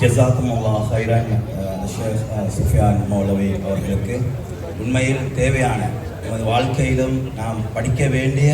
ஜசாக்கும் ஹைரான் ஷேக் சுஃபியான் மௌலவி அவர்களுக்கு உண்மையில் தேவையான நமது வாழ்க்கையிலும் நாம் படிக்க வேண்டிய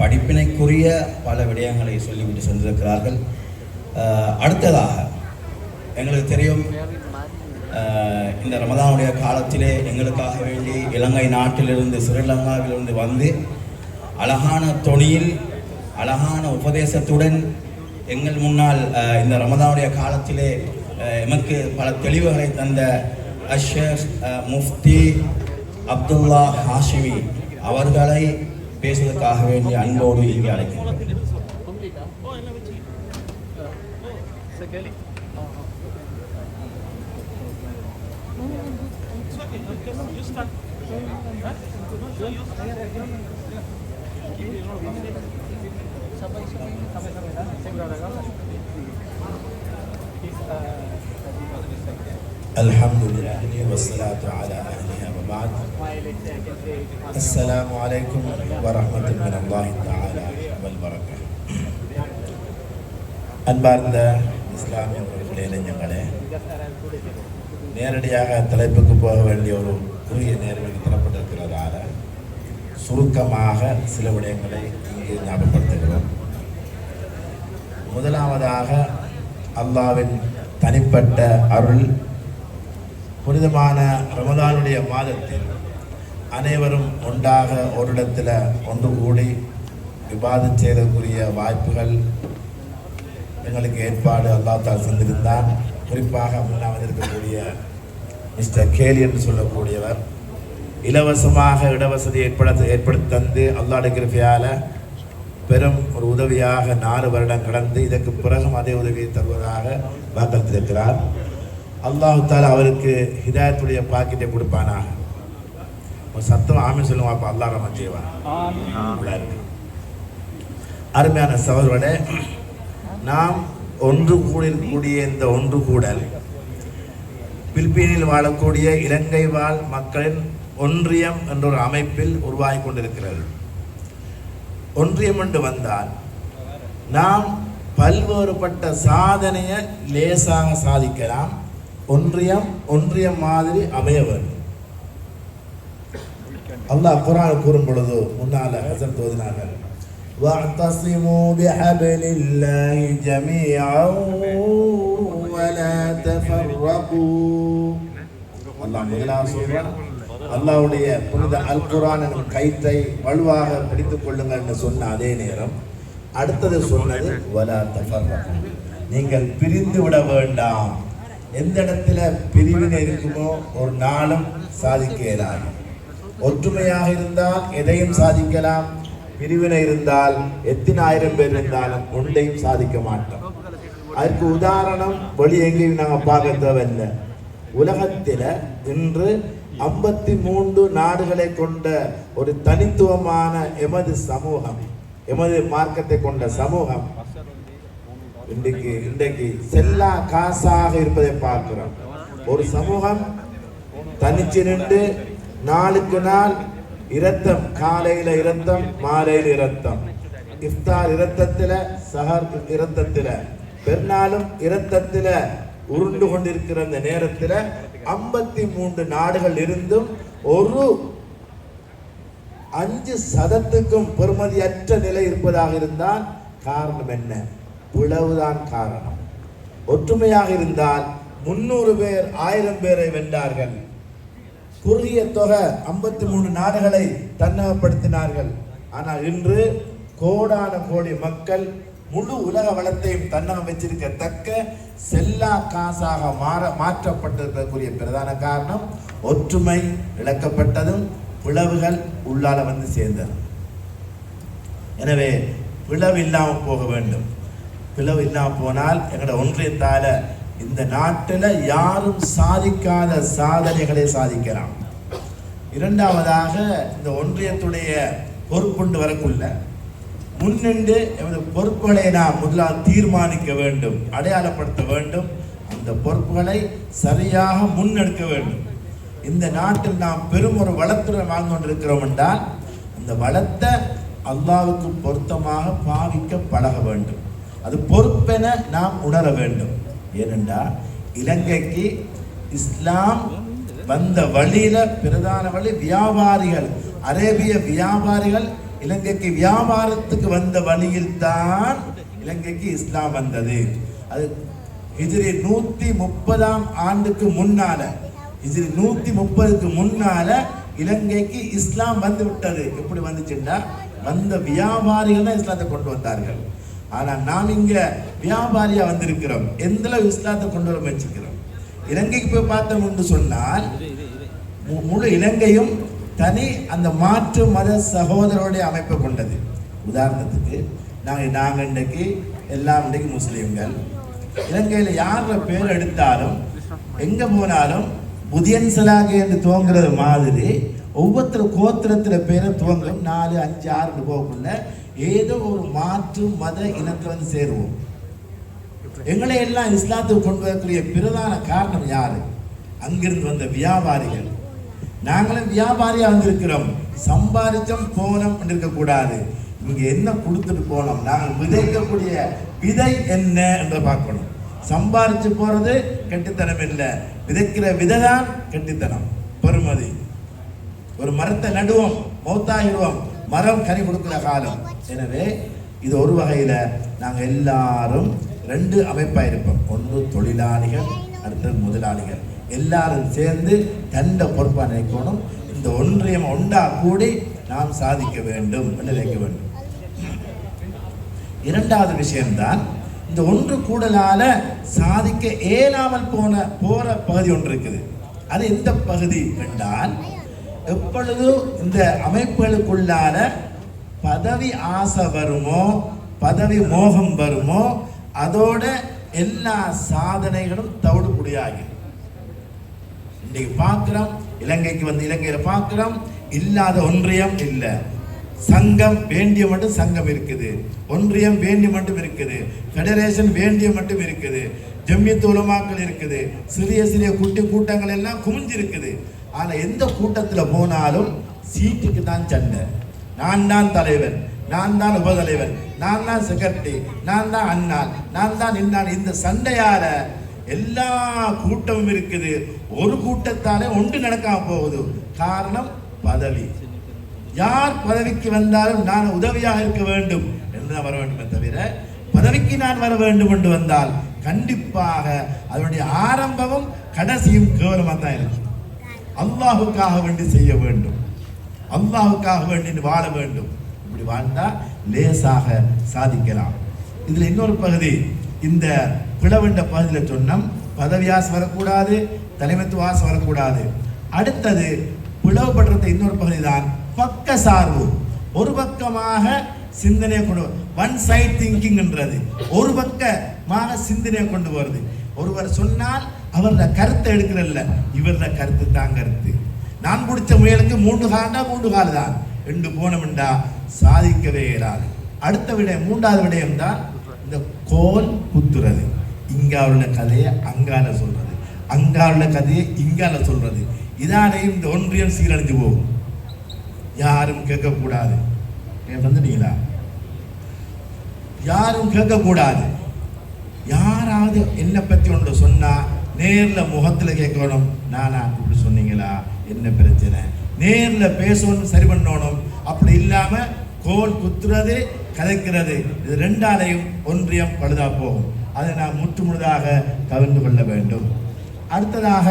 படிப்பினைக்குரிய பல விடயங்களை சொல்லிவிட்டு சென்றிருக்கிறார்கள் அடுத்ததாக எங்களுக்கு தெரியும் இந்த ரமதானுடைய காலத்திலே எங்களுக்காக வேண்டி இலங்கை நாட்டிலிருந்து ஸ்ரீலங்காவிலிருந்து வந்து அழகான தொனியில் அழகான உபதேசத்துடன் எங்கள் முன்னால் இந்த ரமதானுடைய காலத்திலே எமக்கு பல தெளிவுகளை தந்த அஷர் முஃப்தி அப்துல்லா ஹாஷிமி அவர்களை பேசுவதற்காக வேண்டிய அன்போடு இங்கே அழைக்கிறேன். Alhamdulillah wassalatu ala ahliha wa ba'd. Assalamu alaikum warahmatullahi ta'ala wal barakatuh. அன்பார்ந்த இஸ்லாமிய உறவுகளே இளைஞர்களே நேரடியாக தலைப்புக்கு போக வேண்டிய ஒரு குறுகிய நேர்வழி தரப்பட்டிருக்கிறதால சுருக்கமாக சில விடயங்களை இங்கு ஞாபகப்படுத்துகிறோம். முதலாவதாக அல்லாவின் தனிப்பட்ட அருள் புனிதமான ரமதானுடைய மாதத்தில் அனைவரும் ஒன்றாக ஒரு இடத்துல ஒன்று கூடி விவாதம் செய்தற்குரிய வாய்ப்புகள் எங்களுக்கு ஏற்பாடு அல்லாத்தால் சென்றிருந்தார் குறிப்பாக முன்னாவது இருக்கக்கூடிய மிஸ்டர் கேலி என்று சொல்லக்கூடியவர் இலவசமாக இடவசதி ஏற்பட ஏற்படுத்தி தந்து அல்லாட கிருப்பையால் பெரும் ஒரு உதவியாக நாலு வருடம் கடந்து இதற்கு பிறகும் அதே உதவியை தருவதாக வாக்களித்திருக்கிறார். அல்லாஹு தாலா அவருக்கு ஹிதாயத்துடைய பாக்கிட்டை கொடுப்பானாக. ஒரு சத்தம் ஆமீன் சொல்லுங்க அப்போ அல்லாஹ் ரமன் செய்வான். அருமையான சகோதரனே நாம் ஒன்று கூடியிருக்கக்கூடிய இந்த ஒன்று கூடல் பிலிப்பீனில் வாழக்கூடிய இலங்கை வாழ் மக்களின் ஒன்றியம் என்ற ஒரு அமைப்பில் உருவாகி கொண்டிருக்கிறது ஒன்றியம் என்று வந்தால் நாம் பல்வேறுபட்ட சாதனையை லேசாக சாதிக்கலாம் ஒன்றியம் ஒன்றியம் மாதிரி அமைய வேண்டும் அல்லாஹ் குரான் கூறும் பொழுது முன்னால ஹசரத் ஓதினார்கள் واعتصموا بحبل الله جميعا ولا تفرقوا அல்லாஹ் முதலாவது சொல்றான் அல்லாவுடைய புனித அல் குரான் எனும் கயிற்றை வலுவாக பிடித்துக் கொள்ளுங்கள் என்று சொன்ன அதே நேரம் அடுத்தது சொன்னது வலா தஃபர்ரகு. நீங்கள் பிரிந்து விட வேண்டாம். எந்த இடத்துல பிரிவினை இருக்குமோ ஒரு நாளும் சாதிக்க இயலாது. ஒற்றுமையாக இருந்தால் எதையும் சாதிக்கலாம். பிரிவினை இருந்தால் எத்தனை ஆயிரம் பேர் இருந்தாலும் ஒன்றையும் சாதிக்க மாட்டோம். அதற்கு உதாரணம் வெளி எங்கேயும் நாங்கள் பார்க்க தேவையில்லை. உலகத்தில் இன்று ஐம்பத்தி மூன்று நாடுகளை கொண்ட ஒரு தனித்துவமான எமது சமூகம் எமது மார்க்கத்தை கொண்ட சமூகம் இன்றைக்கு இன்றைக்கு செல்லா காசாக இருப்பதை பார்க்கிறோம். ஒரு சமூகம் தனிச்சு நின்று நாளுக்கு நாள் இரத்தம் காலையில இரத்தம் மாலையில் இரத்தம். இஃப்தார் இரத்தத்தில் சஹர் இரத்தத்தில். பெருநாளும் இரத்தத்தில். உருண்டு கொண்டிருக்கிற அந்த நேரத்தில் ஐம்பத்தி மூன்று நாடுகள் இருந்தும் ஒரு அஞ்சு சதத்துக்கும் பெறுமதியற்ற நிலை இருப்பதாக இருந்தால் காரணம் என்ன? பிளவுதான் காரணம். ஒற்றுமையாக இருந்தால் முன்னூறு பேர் ஆயிரம் பேரை வென்றார்கள். குறுகிய தொகை ஐம்பத்தி மூணு நாடுகளை தன்னகப்படுத்தினார்கள். ஆனால் இன்று கோடான கோடி மக்கள் முழு உலக வளத்தையும் தன்னகம் வச்சிருக்கத்தக்க செல்லா காசாக மாற மாற்றப்பட்டிருக்கக்கூடிய பிரதான காரணம் ஒற்றுமை இழக்கப்பட்டதும் பிளவுகள் உள்ளால வந்து சேர்ந்தது. எனவே பிளவு இல்லாமல் போக வேண்டும். பிளவு இல்லாமல் போனால் எங்களோட ஒன்றியத்தால இந்த நாட்டில் யாரும் சாதிக்காத சாதனைகளை சாதிக்கலாம். இரண்டாவதாக இந்த ஒன்றியத்துடைய பொறுப்புண்டு வரக்குள்ள முன்னின்று எமது பொறுப்புகளை நாம் முதலாக தீர்மானிக்க வேண்டும் அடையாளப்படுத்த வேண்டும். அந்த பொறுப்புகளை சரியாக முன்னெடுக்க வேண்டும். இந்த நாட்டில் நாம் பெரும் ஒரு வளத்துடன் வாழ்ந்து கொண்டிருக்கிறோம் என்றால் அந்த வளத்தை அல்லாவுக்கு பொருத்தமாக பாவிக்க பழக வேண்டும். அது பொறுப்பென நாம் உணர வேண்டும். ஏனென்றால் இலங்கைக்கு இஸ்லாம் வந்த வழியில பிரதான வழி வியாபாரிகள் அரேபிய வியாபாரிகள் இலங்கைக்கு வியாபாரத்துக்கு வந்த வழியில் தான் இலங்கைக்கு இஸ்லாம் வந்தது. அது ஹிஜ்ரி நூத்தி முப்பதாம் ஆண்டுக்கு முன்னால ஹிஜ்ரி நூத்தி முப்பதுக்கு முன்னால இலங்கைக்கு இஸ்லாம் வந்து விட்டது. எப்படி வந்துச்சுன்னா வந்த வியாபாரிகள் தான் இஸ்லாத்தை கொண்டு வந்தார்கள். ஆனா நாம் இங்க வியாபாரியா வந்திருக்கிறோம். எந்த அளவு இஸ்லாத்தை கொண்டு வர முயற்சிக்கிறோம்? இலங்கைக்கு போய் பார்த்தோம் என்று சொன்னால் மு- முழு இலங்கையும் தனி அந்த மாற்று மத சகோதரருடைய அமைப்பை கொண்டது. உதாரணத்துக்கு நாங்கள் நாங்கள் இன்றைக்கு எல்லாம் இன்றைக்கு முஸ்லீம்கள். இலங்கையில் யார பேர் எடுத்தாலும் எங்கே போனாலும் புதியன் சலாகை என்று துவங்குறது மாதிரி ஒவ்வொருத்தர் கோத்திரத்தில் பேரை துவங்கும் நாலு அஞ்சு ஆறுன்னு போகக்குள்ள ஏதோ ஒரு மாற்று மத இனத்தை வந்து சேருவோம். எங்களை எல்லாம் இஸ்லாத்துக்கு கொண்டு வரக்கூடிய பிரதான காரணம் யாரு? அங்கிருந்து வந்த வியாபாரிகள். நாங்களும் வியாபாரியாக வந்திருக்கிறோம். சம்பாதிச்சோம் போனோம் இருக்கக்கூடாது இங்கே என்ன கொடுத்துட்டு போனோம்? நாங்கள் விதைக்கக்கூடிய விதை என்ன என்று பார்க்கணும். சம்பாதிச்சு போகிறது கெட்டித்தனம் இல்லை. விதைக்கிற விதை தான் கெட்டித்தனம். பெருமதி. ஒரு மரத்தை நடுவோம் மௌத்தாகிடுவோம். மரம் கனி கொடுக்கிற காலம். எனவே இது ஒரு வகையில் நாங்கள் எல்லாரும் ரெண்டு அமைப்பாக இருப்போம். ஒன்று தொழிலாளிகள் அடுத்தது முதலாளிகள். எல்லாரும் சேர்ந்து தண்ட பொறுப்பாக நினைக்கணும். இந்த ஒன்றியம் ஒன்றா கூடி நாம் சாதிக்க வேண்டும் என்று நினைக்க வேண்டும். இரண்டாவது விஷயம்தான் இந்த ஒன்று கூடலால சாதிக்க இயலாமல் போன போற பகுதி ஒன்று இருக்குது. அது எந்த பகுதி என்றால் எப்பொழுதும் இந்த அமைப்புகளுக்குள்ளால பதவி ஆசை வருமோ பதவி மோகம் வருமோ அதோட எல்லா சாதனைகளும் தவிடுபடியாகி இன்றைக்கு பார்க்குறோம் இலங்கைக்கு வந்து இலங்கையில் பார்க்குறோம் இல்லாத ஒன்றியம் இல்லை. சங்கம் வேண்டிய மட்டும் சங்கம் இருக்குது. ஒன்றியம் வேண்டிய மட்டும் இருக்குது. ஃபெடரேஷன் வேண்டிய மட்டும் இருக்குது. ஜம்மியத்து உலமாக்கள் இருக்குது. சிறிய சிறிய குட்டி கூட்டங்கள் எல்லாம் குமிஞ்சிருக்குது. ஆனால் எந்த கூட்டத்தில் போனாலும் சீட்டுக்கு தான் சண்டை. நான் தான் தலைவன் நான் தான் உபதலைவன் நான் தான் செக்ரட்டரி நான் தான் அண்ணா நான் தான் இன்னான் இந்த சண்டையால எல்லா கூட்டமும் இருக்குது. ஒரு கூட்டத்தாலே ஒன்று நடக்காம போகுது. காரணம் பதவி. யார் பதவிக்கு வந்தாலும் நான் உதவியாக இருக்க வேண்டும் என்று வர வேண்டுமே தவிர பதவிக்கு நான் வர வேண்டும் என்று வந்தால் கண்டிப்பாக அதனுடைய ஆரம்பமும் கடைசியும் கேவலமாக தான் இருக்கும். அல்லாஹுக்காக வேண்டி செய்ய வேண்டும். அல்லாஹுக்காக வேண்டி வாழ வேண்டும். இப்படி வாழ்ந்தால் லேசாக சாதிக்கலாம். இதில் இன்னொரு பகுதி இந்த பிளவண்ட பகுதியில் சொன்னோம் பதவி வரக்கூடாது தலைமைத்துவ வாசம் வரக்கூடாது. அடுத்தது பிளவுபடுறத இன்னொரு பகுதி தான் பக்க சார்பு ஒரு பக்கமாக சிந்தனையை கொண்டு ஒன் சைட் திங்கிங்ன்றது ஒரு பக்கமாக சிந்தனையை கொண்டு வருது. ஒருவர் சொன்னால் அவரோட கருத்தை எடுக்கிறல்ல இவரோட கருத்து தான் கருத்து. நான் பிடிச்ச முயலுக்கு மூன்று காலண்டா மூன்று கால் தான் ரெண்டு போனோம்டா சாதிக்கவே இயலாது. அடுத்த விடயம் மூன்றாவது விடயம் தான் இந்த கோல் குத்துறது. இங்க உள்ள கதையை அங்கால சொல்றது. அங்கா உள்ள கதையை இங்கால சொல்றது. இதானையும் இந்த ஒன்றியம் சீரழிஞ்சு போகும். யாரும் கேட்கக்கூடாது. வந்துட்டீங்களா யாரும் கேட்கக்கூடாது. யாராவது என்னை பற்றி ஒன்று சொன்னால் நேரில் முகத்தில் கேட்கணும். நானா இப்படி சொன்னீங்களா? என்ன பிரச்சனை? நேரில் பேசணும் சரி பண்ணணும். அப்படி இல்லாமல் கோல் குத்துறது கதைக்கிறது. இது ரெண்டாலையும் ஒன்றியம் பழுதாக போகும். அதை நாம் முற்று முழுதாக கவிழ்ந்து கொள்ள வேண்டும். அடுத்ததாக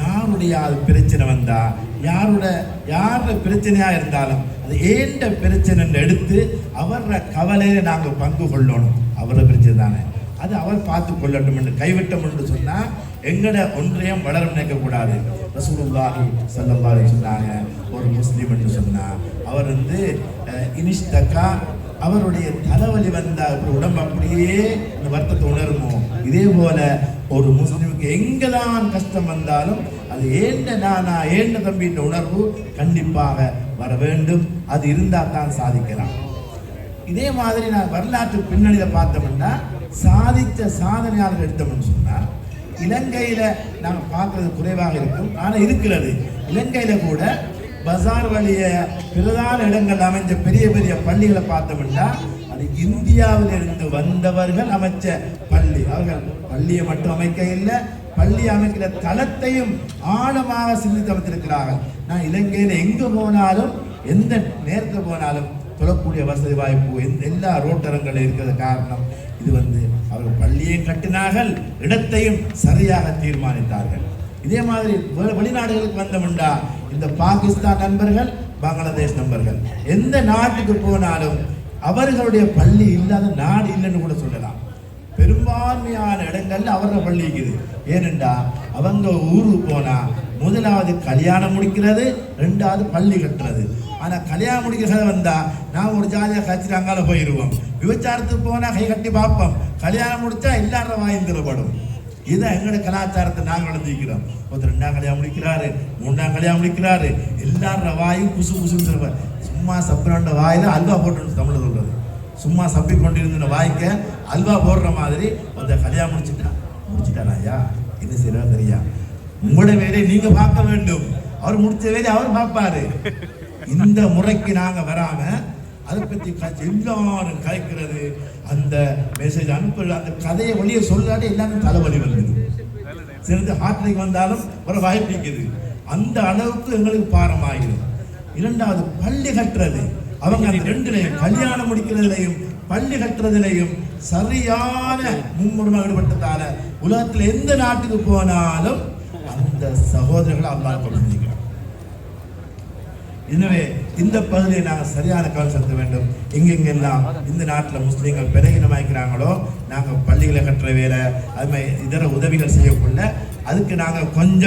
யாருடைய பிரச்சனை வந்தா யாரோட யாரோட பிரச்சனையா இருந்தாலும் அது ஏண்ட பிரச்சனைன்னு எடுத்து அவர கவலையில நாங்கள் பங்கு கொள்ளணும். அவரோட பிரச்சனை தானே. அது அவர் பார்த்து கொள்ளட்டும் என்று கைவிட்டோம் என்று சொன்னால் எங்கட ஒன்றையும் வளர நினைக்கக்கூடாது ரசூலுல்லாஹி சல்லல்லாஹி சொன்னாங்க. ஒரு முஸ்லீம் என்று சொன்னால் அவர் வந்து இனிஷ்தக்கா அவருடைய தலைவலி வந்தால் அப்படி உடம்பு அப்படியே இந்த வருத்தத்தை உணருமோ? இதே போல ஒரு முஸ்லீமுக்கு எங்கெல்லாம் கஷ்டம் வந்தாலும் அது ஏண்ட நானா ஏண்ட தம்பின்ற உணர்வு கண்டிப்பாக வர வேண்டும். அது இருந்தால் தான் சாதிக்கலாம். இதே மாதிரி நான் வரலாற்று பின்னணியில் பார்த்தோம்னா சாதித்த சாதனையாளர் எடுத்தோம்னு சொன்னால் இலங்கையில் நாங்கள் பார்க்கறது குறைவாக இருக்கும். ஆனால் இருக்கிறது. இலங்கையில் கூட பஜார் வழிய பிரதான இடங்கள் அமைஞ்ச பெரிய பெரிய பள்ளிகளை பார்த்தோம்னா அது இந்தியாவில் இருந்து வந்தவர்கள் அமைச்ச பள்ளி. அவர்கள் பள்ளியை மட்டும் அமைக்க இல்லை பள்ளி அமைக்கிற தளத்தையும் ஆழமாக சிந்தித்து அமைத்திருக்கிறார்கள். நான் இலங்கையில் எங்கு போனாலும் எந்த நேரத்தில் போனாலும் தொழக்கூடிய வசதி வாய்ப்பு எந்த எல்லா ரோட்டரங்களும் இருக்கிறது காரணம் இது வந்து அவர்கள் பள்ளியையும் கட்டினார்கள் இடத்தையும் சரியாக தீர்மானித்தார்கள். இதே மாதிரி வெளிநாடுகளுக்கு வந்தோம்டா இந்த பாகிஸ்தான் நண்பர்கள் பங்களாதேஷ் நண்பர்கள். எந்த நாட்டுக்கு போனாலும் அவர்களுடைய பள்ளி இல்லாத நாடு இல்லைன்னு கூட சொல்லலாம். பெரும்பான்மையான இடங்கள்ல அவர்கள் பள்ளி இருக்குது. ஏனென்றா அவங்க ஊருக்கு போனா முதலாவது கல்யாணம் முடிக்கிறது ரெண்டாவது பள்ளி கட்டுறது. ஆனால் கல்யாணம் முடிக்கிறத வந்தால் நான் ஒரு ஜாதியாக கட்சி அங்கால போயிடுவோம் விபச்சாரத்துக்கு போனால் கை கட்டி பார்ப்போம். கல்யாணம் முடித்தா எல்லாரும் வாய்ந்துடப்படும் இதுதான் எங்களோட கலாச்சாரத்தை நாங்கள் அனுபவிக்கிறோம் ஒருத்தர் ரெண்டாம் கல்யாணம் முடிக்கிறாரு மூன்றாம் கல்யாணம் முடிக்கிறாரு எல்லார வாயும் குசு குசுன்னு சொல்லுவார். சும்மா சப்புறாண்ட வாயில் அல்வா போட்டு தமிழ் சொல்றது சும்மா சப்பி கொண்டிருந்த வாய்க்க அல்வா போடுற மாதிரி ஒருத்தர் கல்யாணம் முடிச்சுட்டான் முடிச்சுட்டானா ஐயா? என்ன செய்யறா தெரியா? உங்களோட வேலையை நீங்க பார்க்க வேண்டும். அவர் முடிச்ச வேலையை அவர் பார்ப்பாரு. இந்த முறைக்கு நாங்க வராம அதை பத்தி காய்ச்சி எல்லாரும் கலைக்கிறது அந்த மெசேஜ் அனுப்புறது அந்த கதையை வழியை சொல்லாட்டி எல்லாமே தலைவலி வருது சிறிது ஹார்ட்லைக் வந்தாலும் ஒரு வாய்ப்பு இருக்குது அந்த அளவுக்கு எங்களுக்கு பாரமாகிறது இரண்டாவது பள்ளி கட்டுறது. அவங்க அந்த ரெண்டுலையும் கல்யாணம் முடிக்கிறதுலையும் பள்ளி கட்டுறதுலையும் சரியான மும்முரமாக ஈடுபட்டதால உலகத்தில் எந்த நாட்டுக்கு போனாலும் அந்த சகோதரர்களை அல்லாஹ் கொண்டிருக்கிறார் எனவே இந்த பகுதியை நாங்கள் சரியான கவனம் செலுத்த வேண்டும். எங்கெங்கெல்லாம் இந்த நாட்டில் முஸ்லீம்கள் பிறகினமாக்கிறாங்களோ நாங்கள் பள்ளிகளை கட்டுற வேலை அது மாதிரி இதர உதவிகள் செய்யக்குள்ள அதுக்கு நாங்கள் கொஞ்சம்